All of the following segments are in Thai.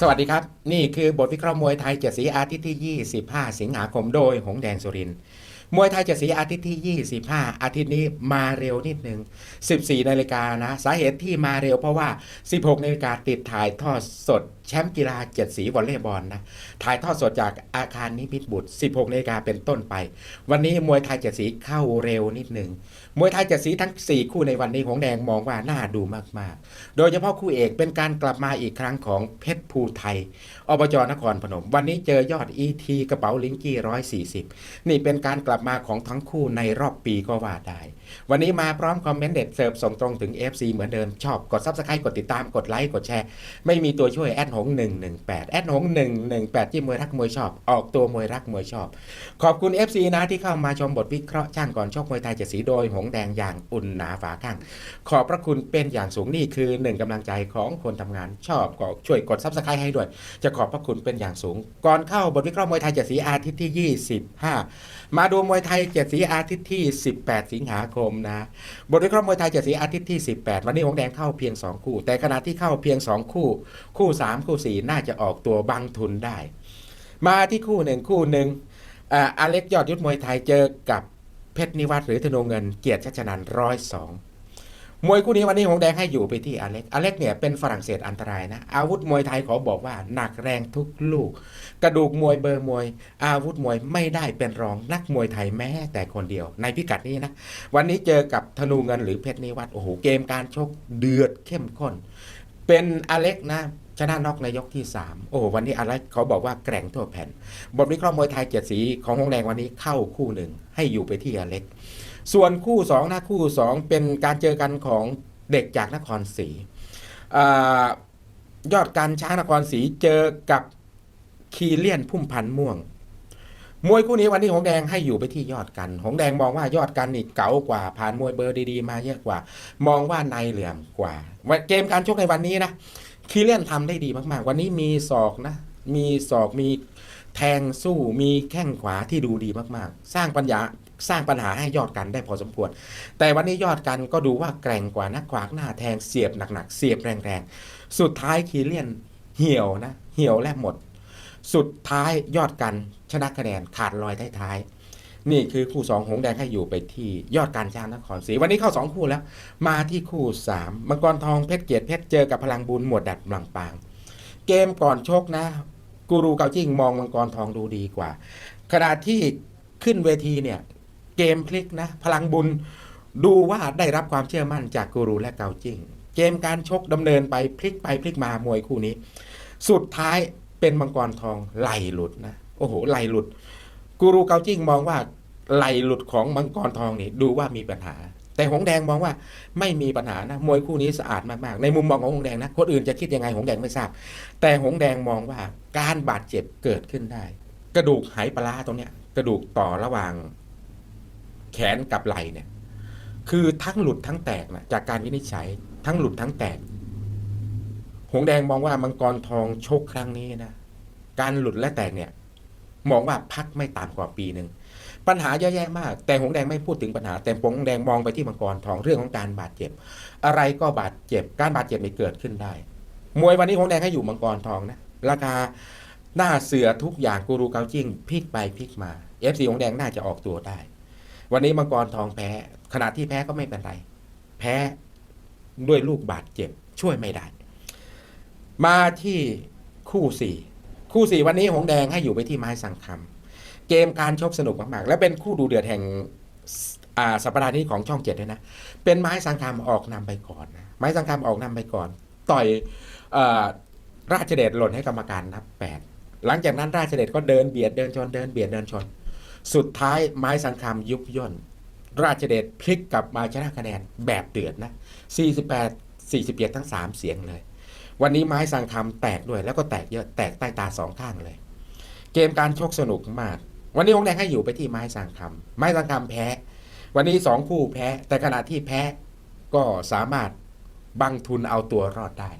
สวัสดีครับ นี่คือบทวิเคราะห์มวยไทยเจ็ดสีอาทิตย์ที่ 25 สิงหาคมโดยหงแดงสุรินทร์มวยไทยเจ็ดสีอาทิตย์ที่ 25 อาทิตย์นี้มาเร็วนิดนึง 14 นาฬิกานะ สาเหตุที่มาเร็วเพราะว่า 16 นาฬิกาติดถ่ายทอดสดแชมป์กีฬาเจ็ดสีวอลเลย์บอลนะถ่ายทอดสดจากอาคารนิมิตบุตร 16นาฬิกาเป็นต้นไป วันนี้มวยไทยเจ็ดสีเข้าเร็วนิดหนึ่งมวยไทยเจ็ดสีทั้ง 4 คู่ในวันนี้หงแดงมองว่าน่าดูมากๆ โดยเฉพาะคู่เอกเป็นการกลับมาอีกครั้งของเพชรภูไทยอบจนครพนม วันนี้เจอยอด ET กระเป๋าลิงกี้140นี่เป็นการกลับมาของทั้งคู่ในรอบปีก็ว่าได้ วันนี้มาพร้อมคอมเมนต์เด็ดเสิร์ฟส่งตรงถึง FC เหมือนเดิมชอบกด Subscribe กดติดตามกดไลค์กดแชร์ไม่มีตัวช่วยแอดหง118แอดหง118ที่มวยรักมวยชอบ ออกตัวมวยรักมวยชอบ ขอบคุณ FC นะที่เข้ามาชมบทวิเคราะห์ช่างก่อนชกมวยไทยเจ็ดสีโดยหงแดงอย่างอุ่นหนาฝาข้าง ขอบพระคุณเป็นอย่างสูงนี่คือหนึ่งกำลังใจของคนทำงานชอบก็ช่วยกดซับสไครต์ให้ด้วย จะขอบพระคุณเป็นอย่างสูง ก่อนเข้าบทวิเคราะห์มวยไทยเจ็ดสีอาทิตย์ที่ 25 มาดูมวยไทยเจ็ดสีอาทิตย์ที่ 18 สิงหาคมนะบทวิเคราะห์มวยไทยเจ็ดสีอาทิตย์ที่ 18 วันนี้หงแดงเข้าเพียง 2 คู่ แต่ขณะที่เข้าเพียง 2 คู่ คู่ 3คู่ 4 น่าจะออกตัวบังทุนได้ มาที่คู่หนึ่งคู่หนึ่งอเล็กยอดยุทธมวยไทยเจอกับเพชรนิวัฒน์หรือธนูเงินเกียรติชัชนันร้อยสองมวยคู่นี้วันนี้หงแดงให้อยู่ไปที่อเล็ก อเล็กเนี่ยเป็นฝรั่งเศสอันตรายนะ อาวุธมวยไทยขอบอกว่าหนักแรงทุกลูก กระดูกมวยเบอร์มวย อาวุธมวยไม่ได้เป็นรองนักมวยไทยแม้แต่คนเดียว ในพิกัดนี้นะ วันนี้เจอกับธนูเงินหรือเพชรนิวัฒน์โอ้โหเกมการชกเดือดเข้มข้น เป็นอเล็กนะ ชนะน็อกในยกที่ 3 โอ้วันนี้อเล็กเขาบอกว่าแกร่งทั่วแผ่น บทวิเคราะห์มวยไทยเจ็ดสีของหงแดงวันนี้เข้าคู่หนึ่งให้อยู่ไปที่อเล็ก ส่วนคู่2นะคู่ 2 เป็นการเจอกันของเด็กจากนครศรียอดการช้างนครศรีเจอกับคีเลียนพุ่มพันธ์ม่วง มวยคู่นี้วันนี้หงแดงให้อยู่ไปที่ยอดกัน หงแดงมองว่ายอดกันนี่เก๋ากว่า ผ่านมวยเบอร์ดีๆ มาเยอะกว่า มองว่าในเหลื่อมกว่า เกมการชกในวันนี้นะ คีเลียนทำได้ดีมากๆ วันนี้มีศอกนะ มีศอกมีแทงสู้มีแข้งขวาที่ดูดีมากๆ สร้างปัญญาสร้างปัญหาให้ยอดกันได้พอสมควร แต่วันนี้ยอดกันก็ดูว่าแกร่งกว่านักขวางหน้าแทงเสียบหนักๆ เสียบแรงๆ สุดท้ายคีเลียนเหี่ยวนะ เหี่ยวและหมด สุดท้ายยอดกันชนะคะแนนขาดลอยท้ายๆ นี่คือคู่สองหงแดงให้อยู่ไปที่ยอดการช้างนครศรีวันนี้เข้าสองคู่แล้ว มาที่คู่สามมังกรทองเพชรเกียรติเพชรเจอกับพลังบุญหมวดดัดบางปาง เกมก่อนชกนะ กูรูเกาจิ้งมองมังกรทองดูดีกว่าขณะที่ขึ้นเวทีเนี่ย เกมพลิกนะ พลังบุญดูว่าได้รับความเชื่อมั่นจากกูรูและเกาจิ้งเกมการชกดำเนินไปพลิกไปพลิกมามวยคู่นี้ สุดท้ายเป็นมังกรทองไหลหลุดนะ โอ้โหไหลหลุด กูรูเกาจิ้งมองว่าไหลหลุดของมังกรทองนี่ดูว่ามีปัญหา แต่หงแดงมองว่าไม่มีปัญหานะมวยคู่นี้สะอาดมากๆในมุมมองของหงแดงนะคนอื่นจะคิดยังไงหงแดงไม่ทราบ แต่หงแดงมองว่าการบาดเจ็บเกิดขึ้นได้ กระดูกไหปลาร้าตรงเนี้ย กระดูกต่อระหว่าง แขนกับไหล่เนี่ย คือทั้งหลุดทั้งแตกนะจากการวินิจฉัย ทั้งหลุดทั้งแตก หงแดงมองว่ามังกรทองโชกครั้งนี้นะการหลุดและแตกเนี่ย มองว่าพักไม่ต่ำกว่าปีหนึ่งปัญหาเยอะแยะมาก แต่หงแดงไม่พูดถึงปัญหา แต่หงแดงมองไปที่มังกรทองเรื่องของการบาดเจ็บ อะไรก็บาดเจ็บ การบาดเจ็บไม่เกิดขึ้นได้ มวยวันนี้หงแดงให้อยู่มังกรทองนะราคาหน้าเสือทุกอย่างกูรูเกาจิ้งพลิกไปพลิกมาเอฟซีหงแดงน่าจะออกตัวได้ วันนี้มังกรทองแพ้ขณะที่แพ้ก็ไม่เป็นไร แพ้ด้วยลูกบาดเจ็บช่วยไม่ได้ มาที่คู่สี่ คู่สี่วันนี้หงแดงให้อยู่ไปที่ไม้สังคำเกมการชกสนุกมากๆ และเป็นคู่ดูเดือดแห่งอ่าสัปดาห์นี้ของช่องเจ็ดด้วยนะ เป็นไม้สังคำออกนำไปก่อนนะไม้สังคำออกนำไปก่อน ต่อยอราชเดชหล่นให้กรรมการนับแปดหลังจากนั้นราชเดชก็เดินเบียดเดินชนเดินเบียดเดินชน สุดท้ายไม้สังคำยุบย่นราชเดชพลิกกลับมาชนะคะแนนแบบเดือดนะ 48 47 ทั้ง 3 เสียงเลย วันนี้ไม้สังคำแตกด้วย แล้วก็แตกเยอะแตกใต้ตาสองข้างเลย เกมการชกสนุกมาก วันนี้หงแดงให้อยู่ไปที่ไม้สังคำไม้สังคำแพ้ วันนี้สองคู่แพ้ แต่ขณะที่แพ้ก็สามารถบังทุนเอาตัวรอดได้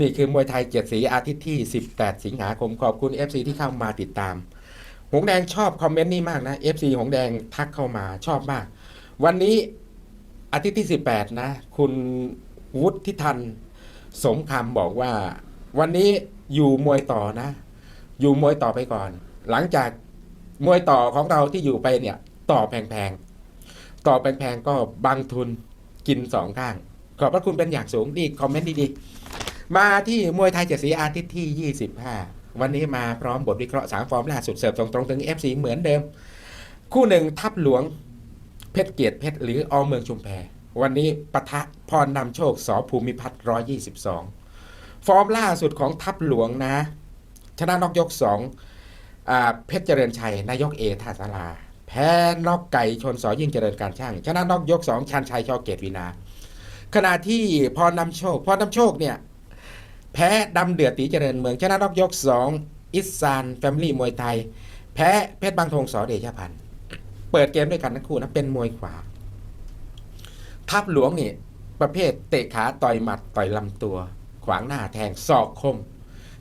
นี่คือมวยไทยเจ็ดสีอาทิตย์ที่ 18 สิงหาคมขอบคุณ FC ที่เข้ามาติดตาม หงแดงชอบคอมเมนต์นี้มากนะ FC หงแดงทักเข้ามาชอบมาก วันนี้อาทิตย์ที่ 18 นะ คุณวุฒิทัน สมคำบอกว่า วันนี้อยู่มวยต่อนะ อยู่มวยต่อไปก่อน หลังจากมวยต่อของเราที่อยู่ไปเนี่ย ต่อแพงๆ ต่อแพงๆก็บังทุนกินสองข้าง ขอบพระคุณเป็นอย่างสูงดีคอมเมนต์ดีๆ มาที่มวยไทยเจ็ดสีอาทิตย์ที่ 25 วันนี้มาพร้อมบทวิเคราะห์สามฟอร์มล่าสุดเสิร์ฟตรงๆถึง FC เหมือนเดิม คู่หนึ่งทัพหลวงเพชรเกียรติเพชรหรืออเมืองชุมแพ วันนี้ปะทะพรนำโชคสอภูมิพัฒน์122ฟอร์มล่าสุดของทัพหลวงนะ ชนะนอกยกสองอเพชรเจริญชัย นายกเอท่าสาราแพ้นอกไก่ชนสอยิ่งเจริญการช่าง ชนะนอกยกสองชันชัยชอเกตวินา ขณะที่พรนำโชคพรนำโชคเนี่ย แพ้ดำเดือดตีเจริญเมือง ชนะนอกยกสองอิสซานแฟมิลี่มวยไทย แพ้เพชรบางทงสอเดชพันธ์เปิดเกมด้วยกันทั้งคู่นะเป็นมวยขวา ทัพหลวงนี่ประเภทเตะขาต่อยหมัดต่อยลำตัว ขวางหน้าแทงศอกคม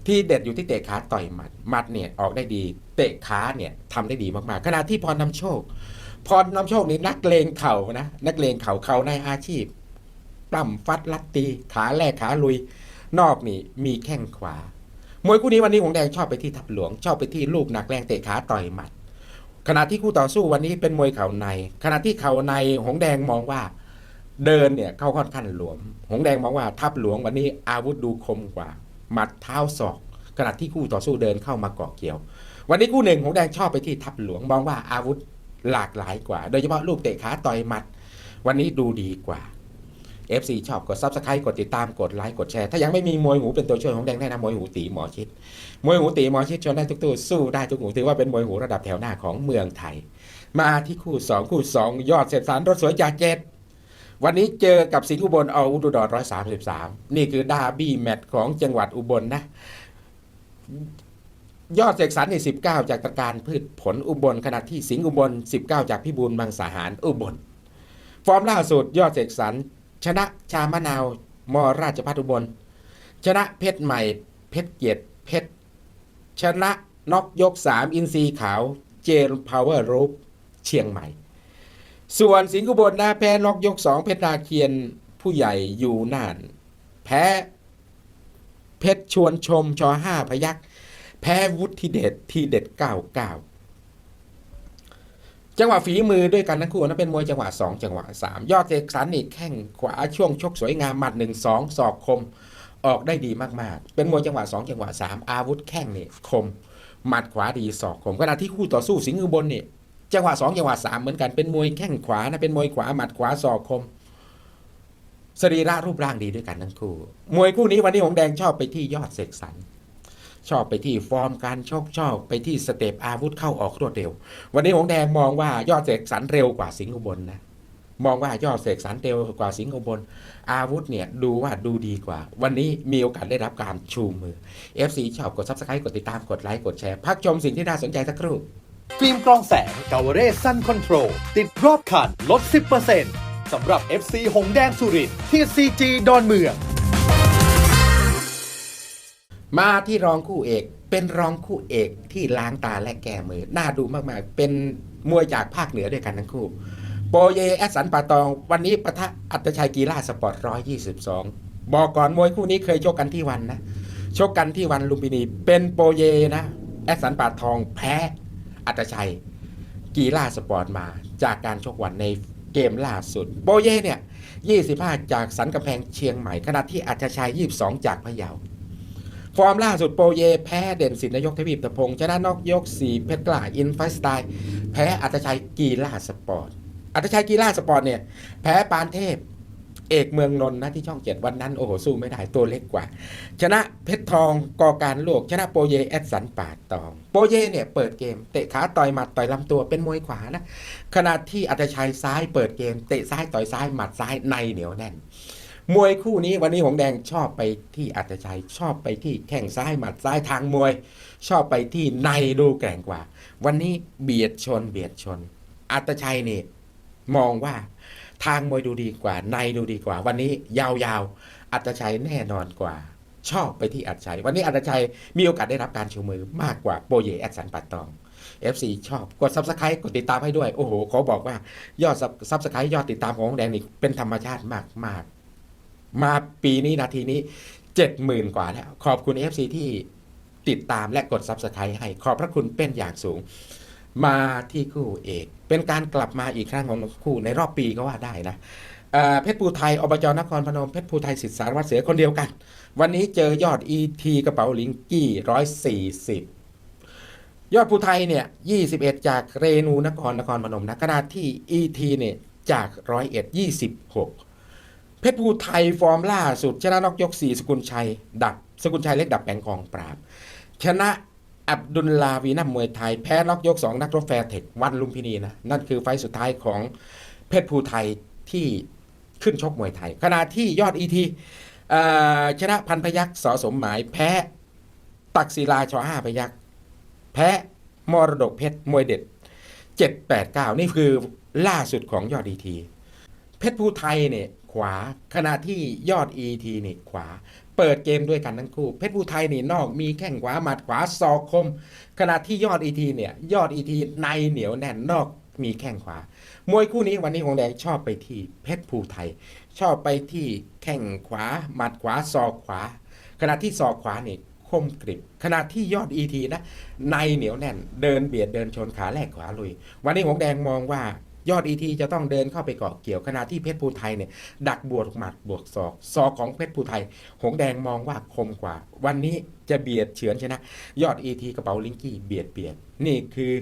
ที่เด็ดอยู่ที่เตะขาต่อยหมัดหมัดเนี่ยออกได้ดี เตะขาเนี่ยทำได้ดีมากๆขณะที่พรนำโชค พรนำโชคนี่นักเลงเข่านะนักเลงเข่าเข่าในอาชีพปล้ำฟัดลัดตีขาแรกขาลุย นอกนี่มีแข้งขวามวยคู่นี้วันนี้หงแดงชอบไปที่ทับหลวง ชอบไปที่ลูกหนักแรงเตะขาต่อยหมัดขณะที่คู่ต่อสู้วันนี้เป็นมวยเข่าใน ขณะที่เข่าในหงแดงมองว่า เดินเนี่ยเข้าค่อนข้างหลวม หงแดงมองว่าทัพหลวงวันนี้อาวุธดูคมกว่า หมัดเท้าศอกขณะที่คู่ต่อสู้เดินเข้ามาเกาะเกี่ยว วันนี้คู่หนึ่งหงแดงชอบไปที่ทัพหลวงมองว่าอาวุธหลากหลายกว่า โดยเฉพาะลูกเตะขาต่อยหมัด วันนี้ดูดีกว่า FC ชอบกด Subscribe กดติดตามกดไลค์กดแชร์ ถ้ายังไม่มีมวยหูเป็นตัวช่วยของแดงแนะนำมวยหูตีหมอชิด มวยหูตีหมอชิดชนได้ทุกตู้สู้ได้ทุกหูถือว่าเป็นมวยหูระดับแถวหน้าของเมืองไทย มาที่คู่ 2 คู่ 2 ยอดเสร็จสารรถสวยจากเจ็ด วันนี้เจอกับสิงห์อุบลเอาอุดรร้อยสามสิบสามนี่คือดาร์บี้แมตช์ของจังหวัดอุบลนะ ยอดเสกสรรนี่สิบเก้าจากตะการพืชผลอุบลขณะที่สิงห์อุบลสิบเก้าจากพิบูลมังสาหารอุบล ฟอร์มล่าสุดยอดเสกสรรชนะชามะนาวมราชพัฒอุบล ชนะเพชรใหม่ เพชรเกียรติเพชรชนะน็อกยก3อินซีขาว เจลพาวเวอร์รูปเชียงใหม่ ส่วนสิงห์อุบลนะแพ้น็อกยก2เพชรนาเคียนผู้ใหญ่อยู่น่าน แพ้เพชรชวนชมชอห้าพยักแพ้วุฒิเดชทีเด็ด99จังหวะฝีมือด้วยกันทั้งคู่นะเป็นมวยจังหวะ 2 จังหวะ 3 ยอดเสกสรรนี่แข้งขวาช่วงชกสวยงามหมัด 1 2ศอกคมออกได้ดีมากๆ เป็นมวยจังหวะ 2 จังหวะ 3 อาวุธแข้งนี่คม หมัดขวาดีศอกคมขณะที่คู่ต่อสู้สิงห์อุบลนี่ จังหวะ2จังหวะ3เหมือนกันเป็นมวยแข้งขวานะเป็นมวยขวาหมัดขวาศอกคมสรีระรูปร่างดีด้วยกันทั้งคู่ มวยคู่นี้วันนี้หงแดงชอบไปที่ยอดเสกสรรชอบไปที่ฟอร์มการชกชอบไปที่สเตปอาวุธเข้าออกรวดเร็ว วันนี้หงแดงมองว่ายอดเสกสรรเร็วกว่าสิงห์อุบลนะมองว่ายอดเสกสรรเร็วกว่าสิงห์อุบลอาวุธเนี่ยดูว่าดูดีกว่า วันนี้มีโอกาสได้รับการชูมือ FC ชอบกด Subscribe กดติดตามกดไลค์กดแชร์พักชมสิ่งที่น่าสนใจสักครู่ ฟิล์มกรองแสงกาวเรซันคอนโทรลติดรอบคันลด 10%สำหรับ FC หงแดงสุรินที่ CG ดอนเมือง มาที่รองคู่เอก เป็นรองคู่เอกที่ล้างตาและแก้มือ น่าดูมากๆ เป็นมวยจากภาคเหนือด้วยกันทั้งคู่ โปเยแอสสันปาตอง วันนี้ปะทะอัตชัยกีฬาสปอร์ต 122 บอกก่อนมวยคู่นี้เคยชกกันที่วันนะ ชกกันที่วันลุมพินี เป็นโปเยนะ แอสสันปาทองแพ้ อัตชัย กีฬาสปอร์ตมา จากการชกวันในเกมล่าสุดโปเย่เนี่ย 25 จากสันกำแพงเชียงใหม่ขณะที่อัจชัย 22 จากพะเยา ฟอร์มล่าสุดโปเย แพ้เด่นสินนายกทวีปตะพงษ์ชนะนอกยก4เพชรกล้าอินไฟสไตล์ แพ้อัตชัยกีฬาสปอร์ตอัตชัยกีฬาสปอร์ตเนี่ย แพ้ปานเทพ เอกเมืองนนท์นะที่ช่องเจ็ดวันนั้นโอ้โหสู้ไม่ได้ตัวเล็กกว่า ชนะเพชรทองกอการโลก ชนะโปเยแอดสันป่าตอง โปเยเนี่ยเปิดเกม เตะขาต่อยหมัดต่อยลำตัวเป็นมวยขวานะขณะที่อัตชัยซ้ายเปิดเกม เตะซ้ายต่อยซ้ายหมัดซ้ายในเหนียวแน่นมวยคู่นี้วันนี้หงแดงชอบไปที่อัตชัยชอบไปที่แข้งซ้ายหมัดซ้ายทางมวย ชอบไปที่ในดูแกร่งกว่า วันนี้เบียดชนเบียดชน อัตชัยนี่มองว่า ทางมวยดูดีกว่า ในดูดีกว่า วันนี้ยาวๆ อัตชัยแน่นอนกว่า ชอบไปที่อัตชัย วันนี้อัตชัยมีโอกาสได้รับการชูมือมากกว่าโปเยแอดสันปัตตอง FC ชอบกด Subscribe กดติดตามให้ด้วย โอ้โหขอบอกว่ายอด Subscribe ยอดติดตามของแดงนี่เป็นธรรมชาติมากๆมาปีนี้นาทีนี้เจ็ดหมื่นกว่าแล้ว ขอบคุณ FC ที่ติดตามและกด Subscribe ให้ขอบพระคุณเป็นอย่างสูง มาที่คู่เอก เป็นการกลับมาอีกครั้งของทั้งคู่ในรอบปีก็ว่าได้นะเเพชรภูไทยอบจนครพนมเพชรภูไทยสิทธิสารวัตรเสือคนเดียวกัน วันนี้เจอยอด ET กระเป๋าลิงกี้ร้อยสี่สิบยอดภูไทยเนี่ยยี่สิบเอ็ดจากเรนูนครนครพนมนะขณะที่ ET เนี่ยจากร้อยเอ็ดยี่สิบหกเพชรภูไทยฟอร์มล่าสุด ชนะนอกยกสี่สกุลชัย ดับสกุลชัยเล็กดับแปงกองปราบ ชนะ อับดุลลาวีนัมมวยไทย แพ้น็อกยก 2 นักรบแฟร์เทควันลุมพินีนะ นั่นคือไฟสุดท้ายของเพชรภูไทยที่ขึ้นชกมวยไทย ขณะที่ยอดอีทีชนะพันพยักษ์สอสมหมาย แพ้ตักศิลาชอห้าพยักษ์แพ้มรดกเพชรมวยเด็ด 789 นี่คือล่าสุดของยอดอีทีเพชรภูไทยเนี่ยขวาขณะที่ยอด ET นี่ขวา เปิดเกมด้วยกันทั้งคู่ เพชรภูไทยนี่นอกมีแข้งขวาหมัดขวาศอกคม ขณะที่ยอด ET เนี่ยยอด ET ในเหนียวแน่นนอกมีแข้งขวา มวยคู่นี้วันนี้หงแดงชอบไปที่เพชรภูไทย ชอบไปที่แข้งขวาหมัดขวาศอกขวา ขณะที่ศอกขวานี่คมกริบขณะที่ยอด ET นะในเหนียวแน่น เดินเบียดเดินชนขาแรกขวาลุย วันนี้หงแดงมองว่า ยอด ET จะต้องเดินเข้าไปเกาะเกี่ยวขณะที่เพชรภูไทยเนี่ยดักบวกหมัดบวกศอกศอกของเพชรภูไทย หงแดงมองว่าคมกว่า วันนี้จะเบียดเฉือนชนะ ยอด ET กระเป๋าลิงกี้เบียดเบียด นี่คือ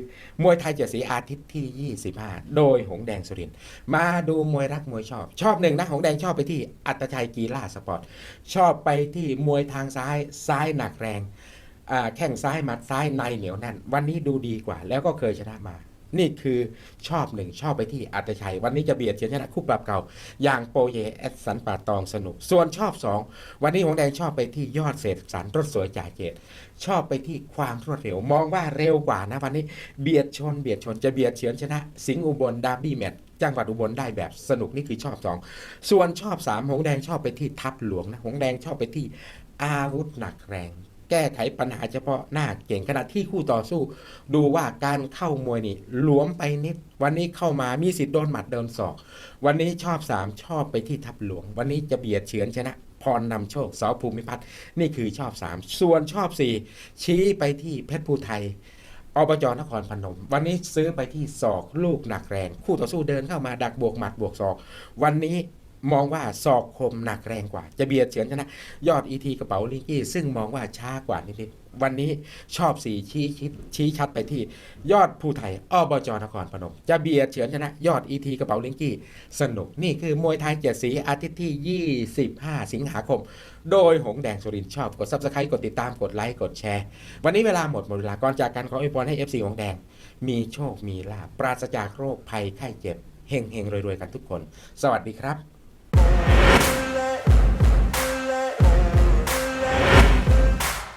มวยไทยเจ็ดสีอาทิตย์ที่ 25 โดยหงแดงสุรินมาดูมวยรักมวยชอบ ชอบหนึ่งนะหงแดงชอบไปที่อัตชัยกีฬาสปอร์ตชอบไปที่มวยทางซ้ายซ้ายหนักแรงอ่าแข้งซ้ายหมัดซ้ายในเหนียวแน่น วันนี้ดูดีกว่า แล้วก็เคยชนะมา นี่คือชอบหนึ่งชอบไปที่อัตชัย วันนี้จะเบียดเฉือนชนะคู่ปรับเก่า อย่างโปเยแอดสันป่าตองสนุก ส่วนชอบสองวันนี้หงแดงชอบไปที่ยอดเศษสันรถสวยจ่าเกตชอบไปที่ความรวดเร็ว มองว่าเร็วกว่านะวันนี้เบียดชนเบียดชนจะเบียดเฉือนชนะ สิงห์อุบลดาร์บี้แมตช์จังหวัดอุบลได้แบบสนุกนี่คือชอบสองส่วนชอบสามหงแดงชอบไปที่ทัพหลวงนะหงแดงชอบไปที่อาวุธหนักแรง แก้ไขปัญหาเฉพาะหน้าเก่งขณะที่คู่ต่อสู้ ดูว่าการเข้ามวยนี่หลวมไปนิด วันนี้เข้ามามีสิทธิ์โดนหมัดโดนศอก วันนี้ชอบสามชอบไปที่ทับหลวง วันนี้จะเบียดเฉือนชนะพรนำโชคสอภูมิพัฒน์นี่คือชอบสามส่วนชอบสี่ชี้ไปที่เพชรภูไทยอบจนครพนม วันนี้ซื้อไปที่ศอกลูกหนักแรง คู่ต่อสู้เดินเข้ามาดักบวกหมัดบวกศอก วันนี้ มองว่าศอกคมหนักแรงกว่า จะเบียดเฉือนชนะ ยอดอีทีกระเป๋าลิงกี้ ซึ่งมองว่าช้ากว่านิดๆวันนี้ชอบสีชี้ชิดชี้ชัดไปที่ ยอดภูไทยอบจนครพนม จะเบียดเฉือนชนะ ยอดอีทีกระเป๋าลิงกี้ สนุกนี่คือมวยไทยเจ็ดสีอาทิตย์ที่ 25 สิงหาคม โดยหงแดงสุรินชอบกด subscribe กดติดตามกดไลค์กดแชร์ วันนี้เวลาหมดหมดเวลาก่อนจากกันขออวยพรให้ FC หงแดง มีโชคมีลาภปราศจากโรคภัยไข้เจ็บเฮงเฮงรวยๆกันทุกคน สวัสดีครับ